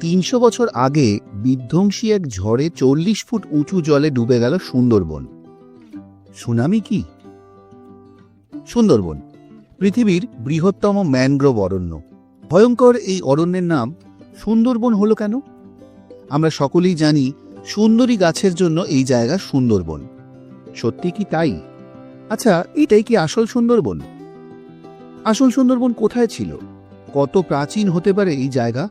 তিনশো বছর আগে বিধ্বংসী এক ঝড়ে চল্লিশ ফুট উঁচু জলে ডুবে গেল সুন্দরবন। সুনামি কি? সুন্দরবন, পৃথিবীর বৃহত্তম ম্যানগ্রোভ অরণ্য। ভয়ঙ্কর এই অরণ্যের নাম সুন্দরবন হলো কেন? আমরা সকলেই জানি সুন্দরী গাছের জন্য এই জায়গা সুন্দরবন। সত্যি কি তাই? আচ্ছা এটাই কি আসল সুন্দরবন? আসল সুন্দরবন কোথায় ছিল? কত প্রাচীন হতে পারে এই জায়গা?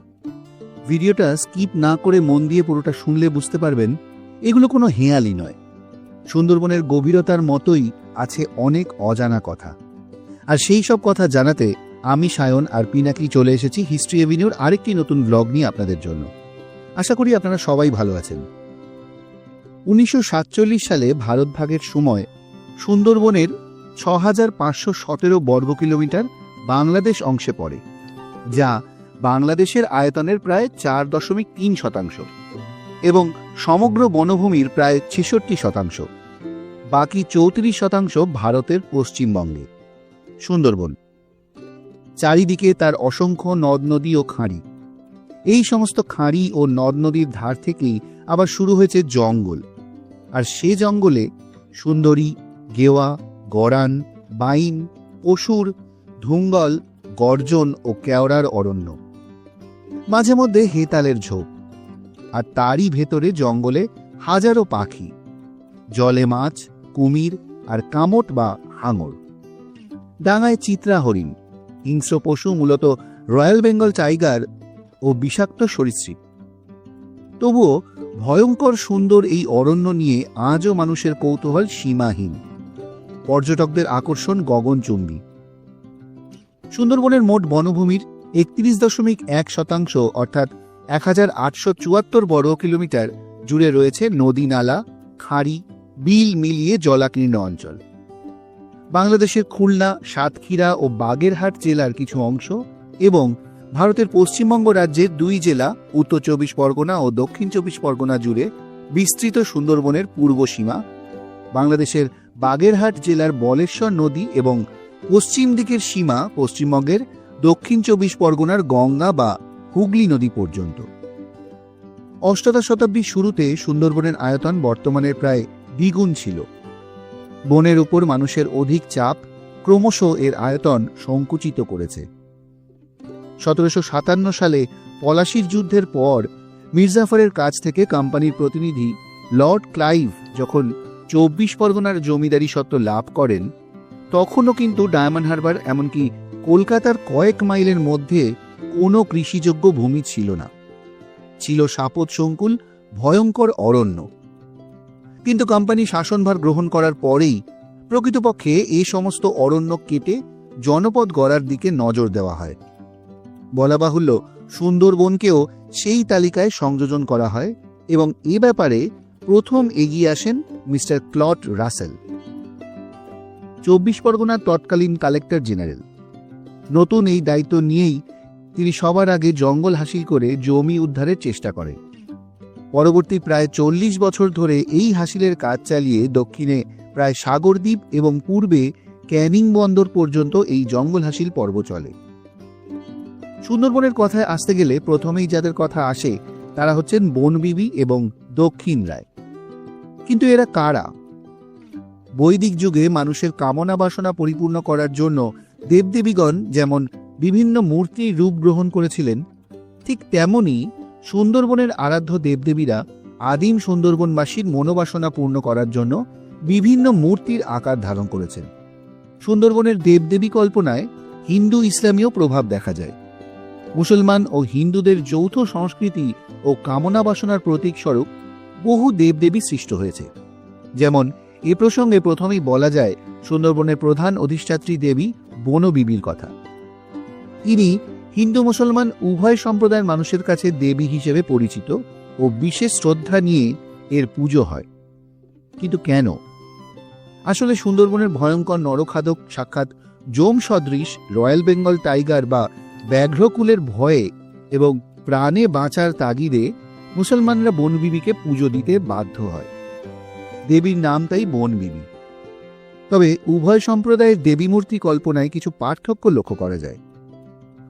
ভিডিওটা স্কিপ না করে মন দিয়ে পুরোটা শুনলে বুঝতে পারবেন, এগুলো কোনো হেয়ালি নয়। সুন্দরবনের গভীরতার মতোই আছে অনেক অজানা কথা। আর সেই সব কথা জানাতে আমি সায়ন আর পিনাকি চলে এসেছি হিস্ট্রি এভিনিউর আরেকটি নতুন ব্লগ নিয়ে আপনাদের জন্য। আশা করি আপনারা সবাই ভালো আছেন। উনিশশো সাতচল্লিশ সালে ভারত ভাগের সময় সুন্দরবনের ছ হাজার পাঁচশো সতেরো বর্গ কিলোমিটার বাংলাদেশ অংশে পড়ে। যা বাংলাদেশের আয়তনের প্রায় চার দশমিক তিন শতাংশ এবং সমগ্র বনভূমির প্রায় ছেষট্টি শতাংশ। বাকি চৌত্রিশ শতাংশ ভারতের পশ্চিমবঙ্গে। সুন্দরবন। চারিদিকে তার অসংখ্য নদ নদী ও খাঁড়ি। এই সমস্ত খাঁড়ি ও নদ নদীর ধার থেকেই আবার শুরু হয়েছে জঙ্গল। আর সে জঙ্গলে সুন্দরী, গেওয়া, গরান, বাইন, পশুর, ধুঙ্গল গর্জন ও কেওড়ার অরণ্য। মাঝে মধ্যে হেতালের ঝোপ। আর তারই ভেতরে জঙ্গলে হাজারো পাখি। জলে মাছ, কুমির আর কামট বা হাঙর। ডাঙায় চিত্রা হরিণ হিংস্র পশু মূলত রয়্যাল বেঙ্গল টাইগার ও বিষাক্ত সরীসৃপ। তবুও ভয়ঙ্কর সুন্দর এই অরণ্য নিয়ে আজও মানুষের কৌতূহল সীমাহীন। পর্যটকদের আকর্ষণ গগনচুম্বী। সুন্দরবনের মোট বনভূমির একত্রিশ দশমিক এক শতাংশ, অর্থাৎ এক হাজার আটশো চুয়াত্তর বর্গ কিলোমিটার জুড়ে রয়েছে নদী নালা, খাঁড়ি, বিল মিলিয়ে জলাকীর্ণ অঞ্চল। বাংলাদেশের খুলনা, সাতক্ষীরা ও বাগেরহাট জেলার কিছু অংশ এবং ভারতের পশ্চিমবঙ্গ রাজ্যের দুই জেলা, উত্তর চব্বিশ পরগনা ও দক্ষিণ চব্বিশ পরগনা জুড়ে বিস্তৃত সুন্দরবনের পূর্ব সীমা। বাংলাদেশের বাগেরহাট জেলার বলেশ্বর নদী এবং পশ্চিম দিকের সীমা পশ্চিমবঙ্গের দক্ষিণ চব্বিশ পরগনার গঙ্গা বা হুগলি নদী পর্যন্ত। অষ্টাদশ শতাব্দীর শুরুতে সুন্দরবনের আয়তন বর্তমানের প্রায় দ্বিগুণ ছিল। বনের উপর মানুষের অধিক চাপ ক্রমশ এর আয়তন সংকুচিত করেছে। সতেরোশো সাতান্ন সালে পলাশির যুদ্ধের পর মির্জাফরের কাছ থেকে কোম্পানির প্রতিনিধি লর্ড ক্লাইভ যখন চব্বিশ পরগনার জমিদারি সত্ত্ব লাভ করেন তখনও কিন্তু ডায়মন্ড হারবার এমনকি কলকাতার কয়েক মাইলের মধ্যে কোনো কৃষিযোগ্য ভূমি ছিল না। ছিল সাপত সংকুল, ভয়ঙ্কর অরণ্য। কিন্তু কোম্পানি শাসনভার গ্রহণ করার পরেই প্রকৃতপক্ষে এই সমস্ত অরণ্য কেটে জনপদ গড়ার দিকে নজর দেওয়া হয়। বলা বাহুল্য, সুন্দরবনকেও সেই তালিকায় সংযোজন করা হয় এবং এ ব্যাপারে প্রথম এগিয়ে আসেন মিস্টার ক্লট রাসেল। চব্বিশ পরগনার তৎকালীন কালেক্টর জেনারেল। নতুন এই দায়িত্ব নিয়েই তিনি সবার আগে জঙ্গল হাসিল করে জমি উদ্ধারের চেষ্টা করেন। পরবর্তী প্রায় চল্লিশ বছর ধরে এই হাসিলের কাজ চালিয়ে দক্ষিণে প্রায় সাগরদ্বীপ এবং পূর্বে ক্যানিং বন্দর পর্যন্ত এই জঙ্গল হাসিল পর্ব চলে। সুন্দরবনের কথায় আসতে গেলে প্রথমেই যাদের কথা আসে তারা হচ্ছেন বনবিবি এবং দক্ষিণ রায়। কিন্তু এরা কারা? বৈদিক যুগে মানুষের কামনা বাসনা পরিপূর্ণ করার জন্য দেবদেবীগণ যেমন বিভিন্ন মূর্তির রূপ গ্রহণ করেছিলেন, ঠিক তেমনি সুন্দরবনের আরাধ্য দেবদেবীরা আদিম সুন্দরবনবাসীর মনোবাসনা পূর্ণ করার জন্য বিভিন্ন মূর্তির আকার ধারণ করেছেন। সুন্দরবনের দেবদেবী কল্পনায় হিন্দু ইসলামীয় প্রভাব দেখা যায়। মুসলমান ও হিন্দুদের যৌথ সংস্কৃতি ও কামনা বাসনার প্রতীক স্বরূপ বহু দেবদেবী সৃষ্ট হয়েছে। যেমন এ প্রসঙ্গে প্রথমেই বলা যায় সুন্দরবনের প্রধান অধিষ্ঠাত্রী দেবী বনবিবির কথা। ইনি হিন্দু মুসলমান উভয় সম্প্রদায়ের মানুষের কাছে দেবী হিসেবে পরিচিত ও বিশেষ শ্রদ্ধা নিয়ে এর পুজো হয়। কিন্তু কেন? আসলে সুন্দরবনের ভয়ঙ্কর নরখাদক সাক্ষাৎ জোম সদৃশ, রয়্যাল বেঙ্গল টাইগার বা ব্যাঘ্রকুলের ভয়ে এবং প্রাণে বাঁচার তাগিদে মুসলমানরা বনবিবিকে পুজো দিতে বাধ্য হয়। দেবীর নাম তাই বনবিবি। তবে উভয় সম্প্রদায়ের দেবী মূর্তি কল্পনায় কিছু পার্থক্য লক্ষ্য করা যায়।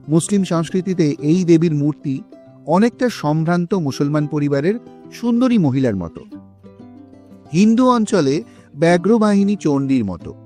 মুসলিম সংস্কৃতিতে এই দেবীর মূর্তি অনেকটা সম্ভ্রান্ত মুসলমান পরিবারের সুন্দরী মহিলার মতো। হিন্দু অঞ্চলে ব্যাঘ্র বাহিনী চণ্ডীর মতো।